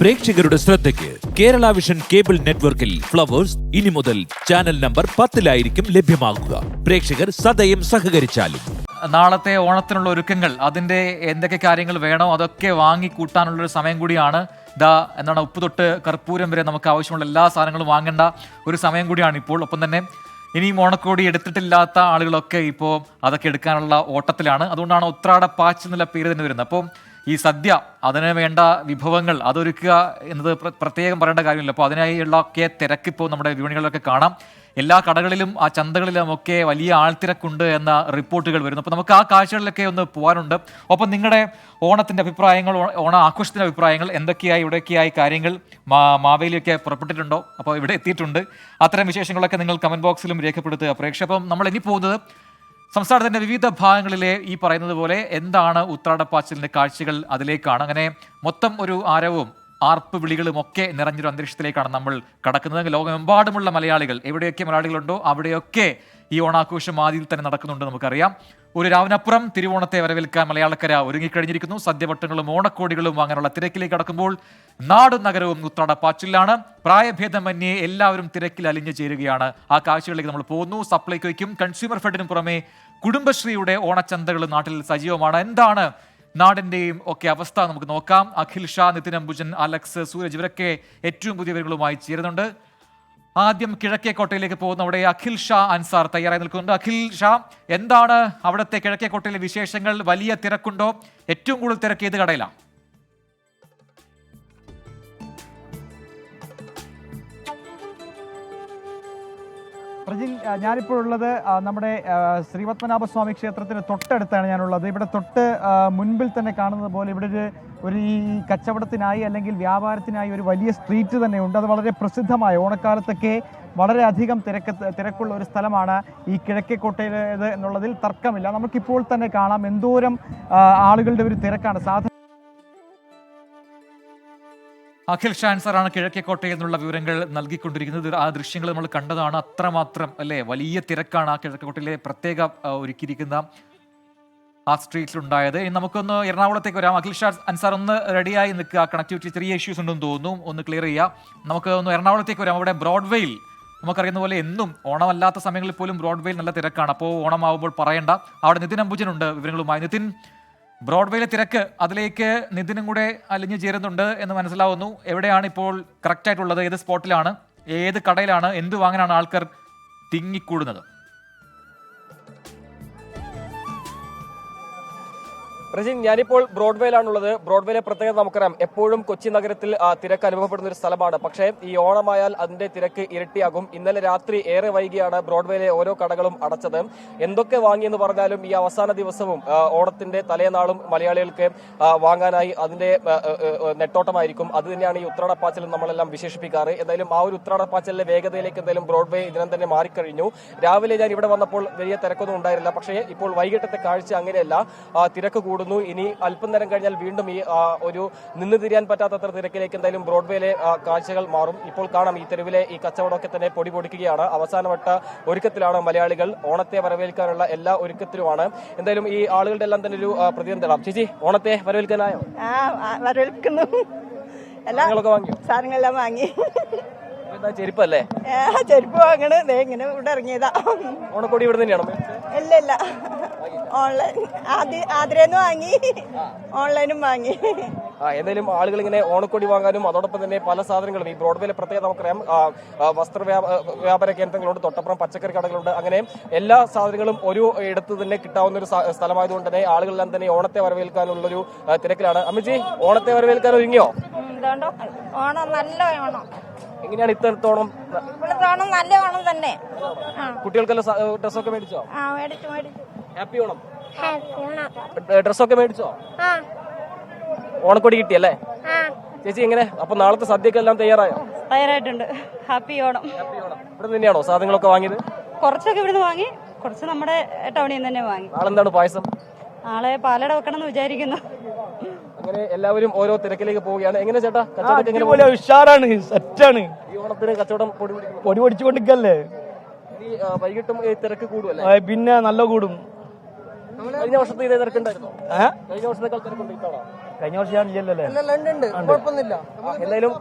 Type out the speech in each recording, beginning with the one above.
പ്രേക്ഷകരുടെ ശ്രദ്ധയ്ക്ക് Kerala vision cable നെറ്റ്വർക്കിൽ ഫ്ലവേഴ്സ് ഇനി മുതൽ ചാനൽ നമ്പർ പത്തിലായിരിക്കും ലഭ്യമാകുക. പ്രേക്ഷകർ സദയം സഹകരിച്ചാലും. നാളത്തെ ഓണത്തിനുള്ള ഒരുക്കങ്ങൾ അതിന്റെ എന്തൊക്കെ കാര്യങ്ങൾ വേണോ അതൊക്കെ വാങ്ങി കൂട്ടാനുള്ള ഒരു സമയം കൂടിയാണ്. ദാ എന്താണ് ഉപ്പ് തൊട്ട് കർപ്പൂരം വരെ നമുക്ക് ആവശ്യമുള്ള എല്ലാ സാധനങ്ങളും വാങ്ങേണ്ട ഒരു സമയം കൂടിയാണ് ഇപ്പോൾ. ഒപ്പം തന്നെ ഇനിയും ഓണക്കോടി എടുത്തിട്ടില്ലാത്ത ആളുകളൊക്കെ ഇപ്പോൾ അതൊക്കെ എടുക്കാനുള്ള ഓട്ടത്തിലാണ്. അതുകൊണ്ടാണ് ഉത്രാട പാച്ച് എന്നുള്ള പേര് തന്നെ വരുന്നത്. അപ്പോൾ ഈ സദ്യ അതിന് വേണ്ട വിഭവങ്ങൾ അതൊരുക്കുക എന്നത് പ്രത്യേകം പറയേണ്ട കാര്യമില്ല. അപ്പോൾ അതിനായുള്ള ഒക്കെ തിരക്ക് ഇപ്പോൾ നമ്മുടെ വിപണികളിലൊക്കെ കാണാം. എല്ലാ കടകളിലും ആ ചന്തകളിലും ഒക്കെ വലിയ ആൾത്തിരക്കുണ്ട് എന്ന റിപ്പോർട്ടുകൾ വരുന്നു. അപ്പോൾ നമുക്ക് ആ കാഴ്ചകളിലൊക്കെ ഒന്ന് പോകാനുണ്ട് ഒപ്പം നിങ്ങളുടെ ഓണത്തിന്റെ അഭിപ്രായങ്ങൾ ഓണ ആഘോഷത്തിന്റെ അഭിപ്രായങ്ങൾ എന്തൊക്കെയായി ഇവിടെയൊക്കെയായി കാര്യങ്ങൾ മാ മാവേലിയൊക്കെ പുറപ്പെട്ടിട്ടുണ്ടോ? അപ്പോൾ ഇവിടെ എത്തിയിട്ടുണ്ട്. അത്തരം വിശേഷങ്ങളൊക്കെ നിങ്ങൾ കമന്റ് ബോക്സിലും രേഖപ്പെടുത്തുക. പ്രേക്ഷകം നമ്മൾ ഇനി പോകുന്നത് സംസ്ഥാനത്തിന്റെ വിവിധ ഭാഗങ്ങളിലെ ഈ പറയുന്നത് പോലെ എന്താണ് ഉത്രാടപ്പാച്ചിലിന്റെ കാഴ്ചകൾ അതിലേക്കാണ്. അങ്ങനെ മൊത്തം ഒരു ആരവവും ആർപ്പ് വിളികളുമൊക്കെ നിറഞ്ഞൊരു അന്തരീക്ഷത്തിലേക്കാണ് നമ്മൾ കടക്കുന്നത്. ലോകമെമ്പാടുമുള്ള മലയാളികൾ എവിടെയൊക്കെ മലയാളികളുണ്ടോ അവിടെയൊക്കെ ഈ ഓണാഘോഷം ആദ്യം തന്നെ നടക്കുന്നുണ്ട് നമുക്കറിയാം. ഒരു രാവിനപ്പുറം തിരുവോണത്തെ വരവേൽക്കാൻ മലയാളക്കര ഒരുങ്ങിക്കഴിഞ്ഞിരിക്കുന്നു. സദ്യവട്ടങ്ങളും ഓണക്കോടികളും അങ്ങനെയുള്ള തിരക്കിലേക്ക് കടക്കുമ്പോൾ നാടും നഗരവും ഉത്രാടപ്പാച്ചിലാണ് പ്രായഭേദമന്യേ എല്ലാവരും തിരക്കിൽ അലിഞ്ഞു ചേരുകയാണ്. ആ കാഴ്ചകളിലേക്ക് നമ്മൾ പോകുന്നു. സപ്ലൈകോയ്ക്കും കൺസ്യൂമർ ഫെഡിനും പുറമെ കുടുംബശ്രീയുടെ ഓണച്ചന്തകൾ നാട്ടിൽ സജീവമാണ്. എന്താണ് നാടിന്റെയും ഒക്കെ അവസ്ഥ നമുക്ക് നോക്കാം. അഖിൽ ഷാ നിതിൻ അംബുജൻ അലക്സ് സൂരജ് ഇവരൊക്കെ ഏറ്റവും പുതിയ ചേരുന്നുണ്ട്. ആദ്യം കിഴക്കേക്കോട്ടയിലേക്ക് പോകുന്ന അവിടെ അഖിൽ ഷാ അൻസാർ തയ്യാറായി നിൽക്കുന്നുണ്ട്. അഖിൽ ഷാ എന്താണ് അവിടുത്തെ കിഴക്കേക്കോട്ടയിലെ വിശേഷങ്ങൾ? വലിയ തിരക്കുണ്ടോ? ഏറ്റവും കൂടുതൽ തിരക്ക് ഏത് കടയിലാണ്? പ്രജിൽ ആ, ഞാനിപ്പോൾ ഉള്ളത് നമ്മുടെ ശ്രീപത്മനാഭസ്വാമി ക്ഷേത്രത്തിന് തൊട്ടടുത്താണ് ഞാനുള്ളത്. ഇവിടെ തൊട്ട് മുൻപിൽ തന്നെ കാണുന്നത് പോലെ ഇവിടെ ഒരു ഒരു ഈ കച്ചവടത്തിനായി അല്ലെങ്കിൽ വ്യാപാരത്തിനായി ഒരു വലിയ സ്ട്രീറ്റ് തന്നെ ഉണ്ട് അത് വളരെ പ്രസിദ്ധമായ ഓണക്കാലത്തൊക്കെ വളരെയധികം തിരക്ക് തിരക്കുള്ള ഒരു സ്ഥലമാണ് ഈ കിഴക്കേക്കോട്ടയിലേത് എന്നുള്ളതിൽ തർക്കമില്ല. നമുക്കിപ്പോൾ തന്നെ കാണാം എന്തോരം ആളുകളുടെ ഒരു തിരക്കാണ്. സാധാരണ അഖിൽ ഷാൻ സാറാണ് കിഴക്കേക്കോട്ടയിൽ നിന്നുള്ള വിവരങ്ങൾ നൽകിക്കൊണ്ടിരിക്കുന്നത്. ആ ദൃശ്യങ്ങൾ നമ്മൾ കണ്ടതാണ്. അത്രമാത്രം അല്ലേ? വലിയ തിരക്കാണ് ആ കിഴക്കേക്കോട്ടയിലെ പ്രത്യേക ഒരുക്കിയിരിക്കുന്ന ആ സ്ട്രീറ്റിലുണ്ടായത്. ഇനി നമുക്കൊന്ന് എറണാകുളത്തേക്ക് വരാം. അഖിൽ ഷാ അൻസാർ ഒന്ന് റെഡിയായി നിൽക്കുക. കണക്ടിവിറ്റി ചെറിയ ഇഷ്യൂസ് ഉണ്ടെന്ന് തോന്നുന്നു. ഒന്ന് ക്ലിയർ ചെയ്യാം. നമുക്ക് ഒന്ന് എറണാകുളത്തേക്ക് വരാം. അവിടെ ബ്രോഡ്വേയിൽ നമുക്കറിയുന്ന പോലെ എന്നും ഓണമല്ലാത്ത സമയങ്ങളിൽ പോലും ബ്രോഡ്വേയിൽ നല്ല തിരക്കാണ്. അപ്പോൾ ഓണമാവുമ്പോൾ പറയണ്ട. അവിടെ നിതിൻ അംബുജനുണ്ട് വിവരങ്ങളുമായി. നിതിൻ ബ്രോഡ്വേയിലെ തിരക്ക് അതിലേക്ക് നിതിനും കൂടെ അലിഞ്ഞു ചേരുന്നുണ്ട് എന്ന് മനസ്സിലാവുന്നു. എവിടെയാണ് ഇപ്പോൾ കറക്റ്റ് ആയിട്ടുള്ളത്? ഏത് സ്പോട്ടിലാണ് ഏത് കടയിലാണ്? എന്ത് വാങ്ങാനാണ് ആൾക്കാർ തിങ്ങിക്കൂടുന്നത്? പ്രജിൻ ഞാനിപ്പോൾ ബ്രോഡ്വേയിലാണുള്ളത്. ബ്രോഡ്വേയിലെ പ്രത്യേകത നമുക്കറിയാം. എപ്പോഴും കൊച്ചി നഗരത്തിൽ തിരക്ക് അനുഭവപ്പെടുന്ന ഒരു സ്ഥലമാണ്. പക്ഷേ ഈ ഓണമായാൽ അതിന്റെ തിരക്ക് ഇരട്ടിയാകും. ഇന്നലെ രാത്രി ഏറെ വൈകിയാണ് ബ്രോഡ്വേയിലെ ഓരോ കടകളും അടച്ചത്. എന്തൊക്കെ വാങ്ങിയെന്ന് പറഞ്ഞാലും ഈ അവസാന ദിവസവും ഓണത്തിന്റെ തലേനാളും മലയാളികൾക്ക് വാങ്ങാനായി അതിന്റെ നെട്ടോട്ടമായിരിക്കും. അത് തന്നെയാണ് ഈ ഉത്രാടപ്പാച്ചൽ നമ്മളെല്ലാം വിശേഷിപ്പിക്കാറ്. എന്തായാലും ആ ഒരു ഉത്രാടപ്പാച്ചലിന്റെ വേഗതയിലേക്ക് എന്തായാലും ബ്രോഡ്വേ ഇതിനം തന്നെ മാറിക്കഴിഞ്ഞു. രാവിലെ ഞാൻ ഇവിടെ വന്നപ്പോൾ വലിയ തിരക്കൊന്നും ഉണ്ടായിരുന്നില്ല. പക്ഷേ ഇപ്പോൾ വൈകിട്ടത്തെ കാഴ്ച അങ്ങനെയല്ല. തിരക്ക് കൂടുന്നു. ഇനി അല്പം നേരം കഴിഞ്ഞാൽ വീണ്ടും ഈ ഒരു നിന്ന് തിരിയാൻ പറ്റാത്തത്ര തിരക്കിലേക്ക് എന്തായാലും ബ്രോഡ്വേയിലെ കാഴ്ചകൾ മാറും. ഇപ്പോൾ കാണാം ഈ തെരുവിലെ ഈ കച്ചവടമൊക്കെ തന്നെ പൊടി പൊടിക്കുകയാണ്. അവസാനവട്ട ഒരുക്കത്തിലാണ് മലയാളികൾ. ഓണത്തെ വരവേൽക്കാനുള്ള എല്ലാ ഒരുക്കത്തിലുമാണ്. എന്തായാലും ഈ ആളുകളുടെ എല്ലാം തന്നെ ഒരു ആ, പ്രതിനിധി തരാം ചേച്ചി ഓണത്തെ വരവേൽക്കാനായോ? വരവേൽക്കുന്നു. സാധനങ്ങളെല്ലാം വാങ്ങി. ചെരുപ്പല്ലേ? ചെരുപ്പ് വാങ്ങണ്. ഇങ്ങനെ ഇവിടെ ഇറങ്ങിയതാ. ഓണക്കോടി ഇവിടെ തന്നെയാണോ? ഇല്ല ഇല്ല. ഓൺലൈൻ ആദ്യ വാങ്ങി. ഓൺലൈനും വാങ്ങി. ആ, എന്തായാലും ആളുകൾ ഇങ്ങനെ ഓണക്കൊടി വാങ്ങാനും അതോടൊപ്പം തന്നെ പല സാധനങ്ങളും ഈ ബ്രോഡ്വേയിലെ പ്രത്യേകത നമുക്കറിയാം വസ്ത്ര വ്യാപാര കേന്ദ്രങ്ങളുണ്ട് തൊട്ടപ്പുറം പച്ചക്കറി കടകളുണ്ട്. അങ്ങനെ എല്ലാ സാധനങ്ങളും ഒരു ഇടത്ത് തന്നെ കിട്ടാവുന്ന ഒരു സ്ഥലമായതുകൊണ്ട് തന്നെ ആളുകളെല്ലാം തന്നെ ഓണത്തെ വരവേൽക്കാനുള്ള ഒരു തിരക്കിലാണ്. അമ്മജി ഓണത്തെ വരവേൽക്കാൻ ഒരുങ്ങിയോ? ഓണം നല്ല ഓണം. എങ്ങനെയാണ് ഇത്തരത്തെ ഓണം ഇപ്പോഴത്തെ ഓണം നല്ല ഓണം തന്നെ. കുട്ടികൾക്കെല്ലാം ഡ്രസ്സൊക്കെ മേടിച്ചോ? ആ മേടിച്ചു മേടിച്ചു. ഹാപ്പി ഓണം. ഡ്രസ്സൊക്കെ മേടിച്ചോ? ഓണക്കൊടി കിട്ടിയല്ലേ? ചേച്ചി എങ്ങനെ അപ്പൊ നാളത്തെ സദ്യക്കെല്ലാം തയ്യാറായോ? തയ്യാറായിട്ടുണ്ട്. ഹാപ്പി ഓണം. ഹാപ്പി ഓണം. ഇവിടെ തന്നെയാണോ സാധനങ്ങളൊക്കെ വാങ്ങിയത്? കുറച്ചൊക്കെ ഇവിടുന്ന് വാങ്ങി. കുറച്ച് നമ്മുടെ ടൗണിൽ നിന്ന് തന്നെ വാങ്ങി. നാളെന്താണ് പായസം? നാളെ പാലട വെക്കണം എന്ന് വിചാരിക്കുന്നു. അങ്ങനെ എല്ലാവരും ഓരോ തിരക്കിലേക്ക് പോവുകയാണ്. എങ്ങനെ ചേട്ടാ? കച്ചവടം എങ്ങനെ ഉഷാറാണ് സെറ്റാണ്. ഈ ഓണത്തിന് കച്ചവടം പൊടി. പൊടി പൊടിച്ചുകൊണ്ടിരിക്കല്ലേ വൈകിട്ടും തിരക്ക് കൂടുമല്ലേ പിന്നെ നല്ല കൂടും. കഴിഞ്ഞ വർഷത്തെ ഇതേ തിരക്കുണ്ടായിരുന്നോ? കഴിഞ്ഞ വർഷത്തേക്കാൾ തിരക്കുണ്ട് ഇത്തവണ കഴിഞ്ഞ വർഷം ഇല്ലല്ലോ? എന്തായാലും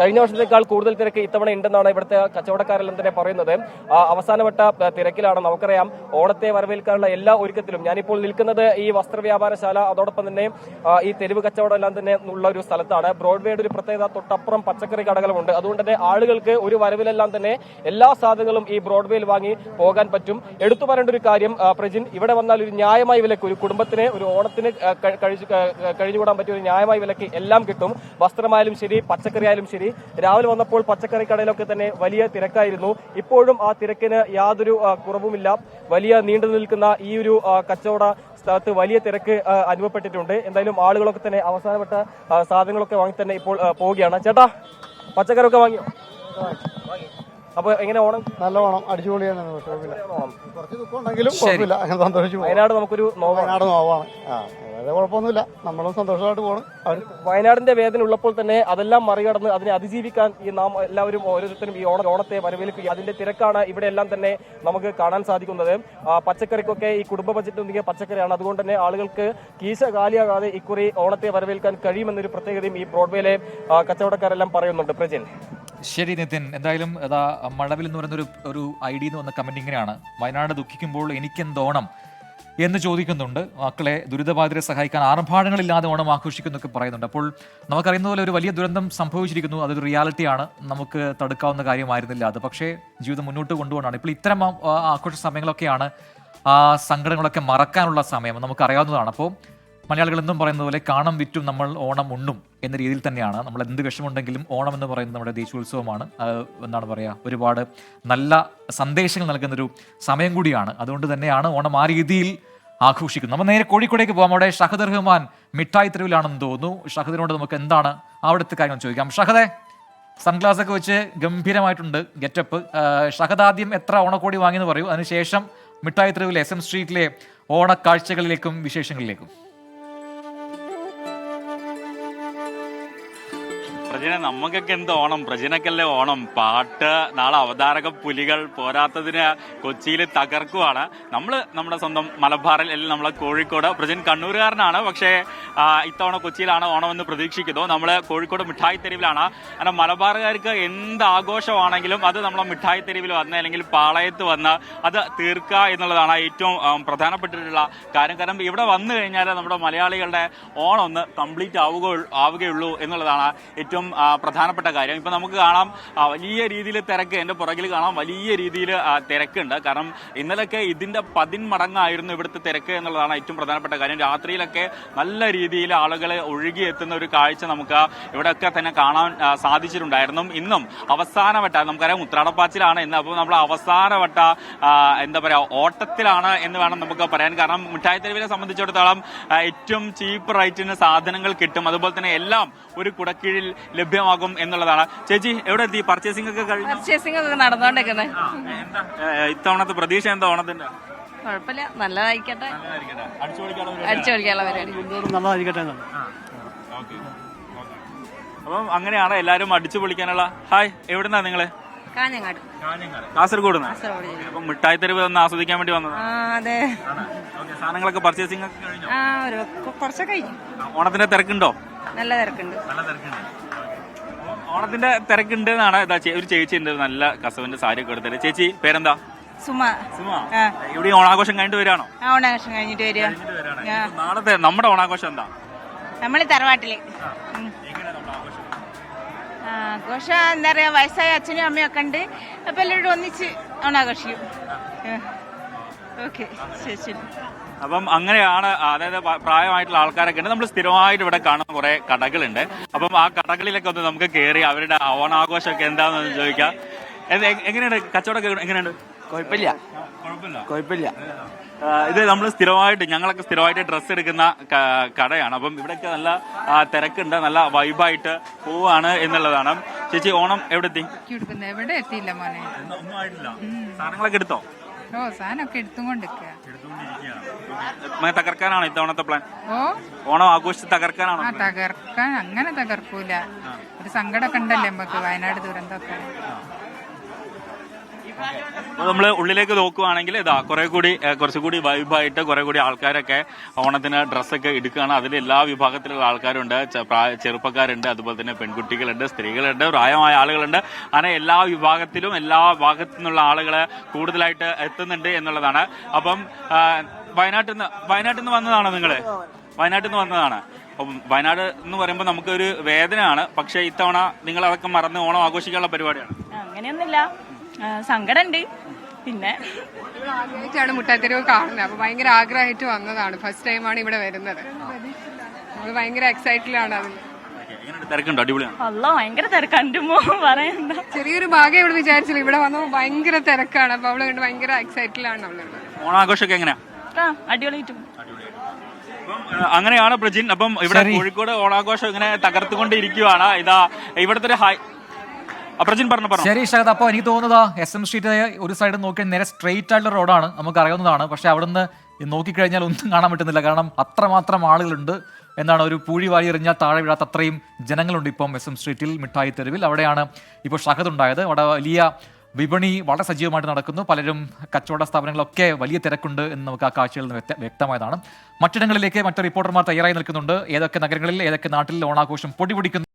കഴിഞ്ഞ വർഷത്തേക്കാൾ കൂടുതൽ തിരക്ക് ഇത്തവണ ഉണ്ടെന്നാണ് ഇവിടുത്തെ കച്ചവടക്കാരെല്ലാം തന്നെ പറയുന്നത്. അവസാനവട്ട തിരക്കിലാണ്. നമുക്കറിയാം ഓണത്തെ വരവേൽക്കാനുള്ള എല്ലാ ഒരുക്കത്തിലും ഞാനിപ്പോൾ നിൽക്കുന്നത് ഈ വസ്ത്രവ്യാപാരശാല അതോടൊപ്പം തന്നെ ഈ തെരുവ് കച്ചവടം എല്ലാം തന്നെ ഉള്ള ഒരു സ്ഥലത്താണ്. ബ്രോഡ്വേയുടെ ഒരു പ്രത്യേകത തൊട്ടപ്പുറം പച്ചക്കറി കടകളുമുണ്ട് അതുകൊണ്ട് തന്നെ ആളുകൾക്ക് ഒരു വരവിലെല്ലാം തന്നെ എല്ലാ സാധനങ്ങളും ഈ ബ്രോഡ്വേയിൽ വാങ്ങി പോകാൻ പറ്റും. എടുത്തു പറയേണ്ട ഒരു കാര്യം പ്രജിൻ ഇവിടെ വന്നാൽ ഒരു ന്യായമായ വിലക്ക് ഒരു കുടുംബത്തിന് ഒരു ഓണത്തിന് ആ, കഴിച്ച് പറ്റിയ ഒരു ന്യായമായ വിലക്ക് എല്ലാം കിട്ടും. വസ്ത്രമായാലും ശരി പച്ചക്കറിയായാലും ശരി. രാവിലെ വന്നപ്പോൾ പച്ചക്കറി കടയിലൊക്കെ തന്നെ വലിയ തിരക്കായിരുന്നു. ഇപ്പോഴും ആ തിരക്കിന് യാതൊരു കുറവുമില്ല. വലിയ നീണ്ടു നിൽക്കുന്ന ഈ ഒരു കച്ചവട സ്ഥലത്ത് വലിയ തിരക്ക് അനുഭവപ്പെട്ടിട്ടുണ്ട്. എന്തായാലും ആളുകളൊക്കെ തന്നെ അവസാനപ്പെട്ട സാധനങ്ങളൊക്കെ വാങ്ങി തന്നെ ഇപ്പോൾ പോവുകയാണ്. ചേട്ടാ പച്ചക്കറിയൊക്കെ വാങ്ങിയോ? വാങ്ങി. അപ്പൊ എങ്ങനെ ഓണം? നല്ല ഓണം അടിച്ചുപൊളിയാണ് കുഴപ്പമില്ല കുറച്ച് ദുഃഖം ഉണ്ടെങ്കിലും കുഴപ്പമില്ല സന്തോഷിച്ചു വയനാട് നമുക്കൊരു നോവാണ്. വേറെ കുഴപ്പമൊന്നുമില്ല. നമ്മളും സന്തോഷമായിട്ട് പോകണം വയനാടിന്റെ വേദന ഉള്ളപ്പോൾ തന്നെ അതെല്ലാം മറികടന്ന് അതിനെ അതിജീവിക്കാൻ ഈ നാം എല്ലാവരും ഓരോരുത്തരും ഈ ഓണ ഓണത്തെ വരവേൽക്കുക അതിന്റെ തിരക്കാണ് ഇവിടെ എല്ലാം തന്നെ നമുക്ക് കാണാൻ സാധിക്കുന്നത്. പച്ചക്കറിക്കൊക്കെ ഈ കുടുംബ ബജറ്റ് ഒതുങ്ങിയ പച്ചക്കറിയാണ്. അതുകൊണ്ട് തന്നെ ആളുകൾക്ക് കീശ കാലിയാകാതെ ഇക്കുറി ഓണത്തെ വരവേൽക്കാൻ കഴിയുമെന്നൊരു പ്രത്യേകതയും ഈ ബ്രോഡ്വേയിലെ കച്ചവടക്കാരെല്ലാം പറയുന്നുണ്ട്. പ്രജിൻ. ശരി നിതിൻ. എന്തായാലും അതാ മഴവിൽ എന്ന് പറയുന്ന ഒരു ഒരു ഐ ഡി എന്ന് വന്ന കമന്റ് ഇങ്ങനെയാണ്. വയനാട് ദുഃഖിക്കുമ്പോൾ എനിക്കെന്തോണം? എന്ന് ചോദിക്കുന്നുണ്ട്. മക്കളെ ദുരിതബാധിതരെ സഹായിക്കാൻ ആർഭാടങ്ങളില്ലാതെ ഓണം ആഘോഷിക്കുന്നൊക്കെ പറയുന്നുണ്ട്. അപ്പോൾ നമുക്കറിയുന്ന പോലെ ഒരു വലിയ ദുരന്തം സംഭവിച്ചിരിക്കുന്നു. അതൊരു റിയാലിറ്റിയാണ്. നമുക്ക് തടുക്കാവുന്ന കാര്യമായിരുന്നില്ല അത്. പക്ഷേ ജീവിതം മുന്നോട്ട് കൊണ്ടുപോകണം ഇപ്പോൾ ഇത്തരം ആഘോഷ സമയങ്ങളൊക്കെയാണ് ആ സങ്കടങ്ങളൊക്കെ മറക്കാനുള്ള സമയം നമുക്കറിയാവുന്നതാണ്. അപ്പോൾ മലയാളികൾ എന്നും പറയുന്നത് പോലെ കാണം വിറ്റും നമ്മൾ ഓണം ഉണ്ണും എന്ന രീതിയിൽ തന്നെയാണ്. നമ്മൾ എന്ത് വിഷമുണ്ടെങ്കിലും ഓണം എന്ന് പറയുന്നത് നമ്മുടെ ദേശീയോത്സവമാണ്. എന്താണ് പറയുക ഒരുപാട് നല്ല സന്ദേശങ്ങൾ നൽകുന്നൊരു സമയം കൂടിയാണ്. അതുകൊണ്ട് തന്നെയാണ് ഓണം ആ രീതിയിൽ ആഘോഷിക്കുന്നത്. നമ്മൾ നേരെ കോഴിക്കോടേക്ക് പോകാം അവിടെ ഷഹദ് റഹ്മാൻ മിഠായി തെരുവിലാണെന്ന് തോന്നുന്നു. ഷഹദിനോട് നമുക്ക് എന്താണ് അവിടുത്തെ കാര്യങ്ങൾ ചോദിക്കാം. ഷഹദെ സൺഗ്ലാസ് ഒക്കെ വെച്ച് ഗംഭീരമായിട്ടുണ്ട് ഗെറ്റപ്പ്. ഷഹദ് ആദ്യം എത്ര ഓണക്കോടി വാങ്ങിയെന്ന് പറയൂ. അതിനുശേഷം മിഠായി തെരുവിലെ എസ് എം സ്ട്രീറ്റിലെ ഓണക്കാഴ്ചകളിലേക്കും വിശേഷങ്ങളിലേക്കും. പ്രജന നമുക്കൊക്കെ എന്ത് ഓണം? പ്രജനക്കല്ലേ ഓണം? പാട്ട് നാളെ അവതാരക പുലികൾ പോരാത്തതിന് കൊച്ചിയിൽ തകർക്കുവാണ്. നമ്മൾ നമ്മുടെ സ്വന്തം മലബാറിൽ അല്ലെങ്കിൽ നമ്മളെ കോഴിക്കോട് പ്രജൻ കണ്ണൂരുകാരനാണ്. പക്ഷേ ഇത്തവണ കൊച്ചിയിലാണ് ഓണം എന്ന് പ്രതീക്ഷിക്കുന്നു. നമ്മൾ കോഴിക്കോട് മിഠായി തെരുവിലാണ്. അങ്ങനെ മലബാറുകാർക്ക് എന്ത് ആഘോഷമാണെങ്കിലും അത് നമ്മളെ മിഠായി തെരുവിൽ വന്ന് അല്ലെങ്കിൽ പാളയത്ത് വന്ന് അത് തീർക്കുക എന്നുള്ളതാണ് ഏറ്റവും പ്രധാനപ്പെട്ടിട്ടുള്ള കാര്യം. കാരണം ഇവിടെ വന്നു കഴിഞ്ഞാൽ നമ്മുടെ മലയാളികളുടെ ഓണം ഒന്ന് കംപ്ലീറ്റ് ആവുക ആവുകയുള്ളൂ എന്നുള്ളതാണ് ഏറ്റവും ആ, പ്രധാനപ്പെട്ട കാര്യം. ഇപ്പം നമുക്ക് കാണാം വലിയ രീതിയിൽ തിരക്ക് എന്റെ പുറകിൽ കാണാം വലിയ രീതിയിൽ തിരക്കുണ്ട്. കാരണം ഇന്നലെയൊക്കെ ഇതിന്റെ പതിന്മടങ്ങായിരുന്നു ഇവിടുത്തെ തിരക്ക് എന്നുള്ളതാണ് ഏറ്റവും പ്രധാനപ്പെട്ട കാര്യം. രാത്രിയിലൊക്കെ നല്ല രീതിയിൽ ആളുകൾ ഒഴുകി എത്തുന്ന ഒരു കാഴ്ച നമുക്ക് ഇവിടെയൊക്കെ തന്നെ കാണാൻ സാധിച്ചിട്ടുണ്ടായിരുന്നു. ഇന്നും അവസാനവട്ട നമുക്കറിയാം ഉത്രാടപ്പാച്ചിലാണ് ഇന്ന്. അപ്പോൾ നമ്മൾ അവസാനവട്ട വട്ട എന്താ പറയുക ഓട്ടത്തിലാണ് എന്ന് വേണം നമുക്ക് പറയാൻ. കാരണം മിഠായി തെരുവിനെ സംബന്ധിച്ചിടത്തോളം ഏറ്റവും ചീപ്പ് റേറ്റിന് സാധനങ്ങൾ കിട്ടും. അതുപോലെ തന്നെ എല്ലാം ഒരു കുടക്കീഴിൽ ലഭ്യമാകും എന്നുള്ളതാണ്. ചേച്ചി എവിടെ എത്തി? പർച്ചേസിംഗ് ഒക്കെ കഴിഞ്ഞു? പർച്ചേസിംഗ് ഒക്കെ നടന്നുകൊണ്ടിരിക്കുന്നത് എന്താ ഇത്തവണത്തെ പ്രതീക്ഷ എന്താ ഓണത്തിന്റെ? കുഴപ്പമില്ല നല്ലതായിക്കട്ടെ അടിച്ചു പൊളിക്കാനുള്ള പരിപാടി. നല്ലതായിരിക്കട്ടെ അപ്പം അങ്ങനെയാണ് എല്ലാരും അടിച്ചു പൊളിക്കാനുള്ള. ഹായ് എവിടുന്നാ നിങ്ങൾ? കാഞ്ഞങ്ങാട്. കാസർഗോഡ്. അപ്പം മിഠായി തെരുവ് ഒന്ന് ആസ്വദിക്കാൻ വേണ്ടി വന്നത്. അതെ. സാധനങ്ങളൊക്കെ പർച്ചേസിംഗ് ഒക്കെ കഴിഞ്ഞോ? ആ ഒരു കൊ- കുറച്ചൊക്കെ കഴിഞ്ഞു. ഓണത്തിന്റെ തിരക്കുണ്ടോ? നല്ല തിരക്കുണ്ട്. നല്ല തിരക്കുണ്ട്. ഓണത്തിന്റെ തിരക്കുണ്ട് എന്നാണ് ഇതാ ഒരു ചേച്ചി ഉണ്ട്. നല്ല കസവന്റെ സാരി ഒക്കെ എടുത്തത് ചേച്ചി പേരെന്താ? സുമ. സുമ. ഇവിടെ ഓണാഘോഷം കഴിഞ്ഞിട്ട് വരാണോ ഓണാഘോഷം കഴിഞ്ഞിട്ട് വരിക. നാളത്തെ നമ്മുടെ ഓണാഘോഷം എന്താ? നമ്മൾ തറവാട്ടിൽ. ആഘോഷം? എന്താ പറയാ വയസ്സായ അച്ഛനും അമ്മയും ഒക്കെ ഉണ്ട്. അപ്പൊ എല്ലാവരും ഒന്നിച്ച് ഓണാഘോഷിക്കും. ഓക്കെ. ശരി ശരി. അപ്പം അങ്ങനെയാണ് അതായത് പ്രായമായിട്ടുള്ള ആൾക്കാരൊക്കെ ഉണ്ട്. നമ്മൾ സ്ഥിരമായിട്ട് ഇവിടെ കാണുന്ന കുറെ കടകളുണ്ട്. അപ്പം ആ കടകളിലൊക്കെ ഒന്ന് നമുക്ക് കയറി അവരുടെ ഓണാഘോഷമൊക്കെ എന്താണെന്ന് ചോദിക്കാം. എങ്ങനെയുണ്ട്? കച്ചവടമൊക്കെ എങ്ങനെയുണ്ട്? കുഴപ്പമില്ല. കുഴപ്പമില്ല. ഇത് നമ്മൾ സ്ഥിരമായിട്ട് ഞങ്ങളൊക്കെ സ്ഥിരമായിട്ട് ഡ്രസ്സ് എടുക്കുന്ന കടയാണ്. അപ്പം ഇവിടെയൊക്കെ നല്ല തിരക്കുണ്ട്. നല്ല വൈബായിട്ട് പോവാണ് എന്നുള്ളതാണ്. ചേച്ചി ഓണം എവിടെ എത്തി എവിടെ എത്തിയില്ല മോനെ? സാധനങ്ങളൊക്കെ എടുത്തോ? സാധനമൊക്കെ എടുത്തും കൊണ്ടിരിക്കുക അങ്ങനെ തകർക്കാനാണോ ഇത്തവണത്തെ പ്ലാൻ ഓ. ഓണം ആഘോഷിച്ച് തകർക്കാനാണോ തകർക്കാൻ അങ്ങനെ തകർക്കൂല. ഒരു സങ്കടമൊക്കെ ഉണ്ടല്ലേ നമുക്ക് വയനാട് ദുരന്തമൊക്കെ? നമ്മൾ ഉള്ളിലേക്ക് നോക്കുവാണെങ്കിൽ ഇതാ കുറെ കൂടി കുറച്ചും കുറച്ചുകൂടി വൈബായിട്ട് കുറെ കൂടി ആൾക്കാരൊക്കെ ഓണത്തിന് ഡ്രസ്സൊക്കെ എടുക്കുകയാണ്. അതിൽ എല്ലാ വിഭാഗത്തിലുള്ള ആൾക്കാരുണ്ട്. ചെറുപ്പക്കാരുണ്ട് അതുപോലെ തന്നെ പെൺകുട്ടികളുണ്ട് സ്ത്രീകളുണ്ട് പ്രായമായ ആളുകളുണ്ട്. അങ്ങനെ എല്ലാ വിഭാഗത്തിലും എല്ലാ ഭാഗത്തു നിന്നുള്ള ആളുകൾ കൂടുതലായിട്ട് എത്തുന്നുണ്ട് എന്നുള്ളതാണ്. അപ്പം വയനാട്ടിൽ നിന്ന് വയനാട്ടിൽ നിന്ന് വന്നതാണോ നിങ്ങൾ വയനാട്ടിൽ നിന്ന് വന്നതാണ് വയനാട് എന്ന് പറയുമ്പോൾ നമുക്കൊരു വേദനയാണ്. പക്ഷേ ഇത്തവണ നിങ്ങൾ അതൊക്കെ മറന്ന് ഓണം ആഘോഷിക്കാനുള്ള പരിപാടിയാണ്. അങ്ങനെയൊന്നുമില്ല. സങ്കടമുണ്ട് പിന്നെ? ആദ്യമായിട്ടാണ് മുട്ടാത്തെരുവ് കാണുന്നത്. അപ്പൊ ഭയങ്കര ആഗ്രഹമായിട്ട് വന്നതാണ്. ഫസ്റ്റ് ടൈമാണ് ഇവിടെ വരുന്നത്. നമ്മൾ ഭയങ്കര എക്സൈറ്റഡിലാണ് അതിൽ തിരക്കുണ്ടോ? അടിപൊളിയാണ്? അല്ല ഭയങ്കര തിരക്കണ്ടുമോ പറയണ്ട. ചെറിയൊരു ഭാഗം ഇവിടെ വിചാരിച്ചില്ല. ഇവിടെ വന്നപ്പോൾ ഭയങ്കര തിരക്കാണ്. അപ്പൊ അവൾ കണ്ട് ഭയങ്കര എക്സൈറ്റഡിലാണ് ഓണാഘോഷമൊക്കെ എങ്ങനെയാ? അടിപൊളിയായിട്ട്. അങ്ങനെയാണ് പ്രജിൻ അപ്പം ഇവിടെ. കോഴിക്കോട് ഓണാഘോഷം ഇങ്ങനെ തകർത്തുകൊണ്ടിരിക്കുകയാണ് ഇതാ ഇവിടത്തെ ഒരു പറഞ്ഞു ശരി ഷഹദ് അപ്പോൾ എനിക്ക് തോന്നുന്നതാ എസ് എം സ്ട്രീറ്റ് ഒരു സൈഡ് നോക്കിയാൽ നേരെ സ്ട്രെയിറ്റ് ആയിട്ടുള്ള റോഡാണ് നമുക്ക് അറിയാവുന്നതാണ്. പക്ഷെ അവിടുന്ന് നോക്കിക്കഴിഞ്ഞാൽ ഒന്നും കാണാൻ പറ്റുന്നില്ല. കാരണം അത്രമാത്രം ആളുകളുണ്ട് എന്നാണ് ഒരു പൂഴി വാരി എറിഞ്ഞാൽ താഴെ വീഴാത്ത അത്രയും ജനങ്ങളുണ്ട് ഇപ്പം എസ് എം സ്ട്രീറ്റിൽ മിഠായി തെരുവിൽ. അവിടെയാണ് ഇപ്പോൾ ഷഹദ് ഉണ്ടായത്. അവിടെ വലിയ വിപണി വളരെ സജീവമായിട്ട് നടക്കുന്നു. പലരും കച്ചവട സ്ഥാപനങ്ങളൊക്കെ വലിയ തിരക്കുണ്ട് എന്ന് നമുക്ക് ആ കാഴ്ചയിൽ നിന്ന് വ്യക്ത- വ്യക്തമായതാണ്. മറ്റിടങ്ങളിലേക്ക് മറ്റു റിപ്പോർട്ടർമാർ തയ്യാറായി നിൽക്കുന്നുണ്ട്. ഏതൊക്കെ നഗരങ്ങളിൽ ഏതൊക്കെ നാട്ടിൽ ഓണാഘോഷം പൊടി പിടിക്കുന്നു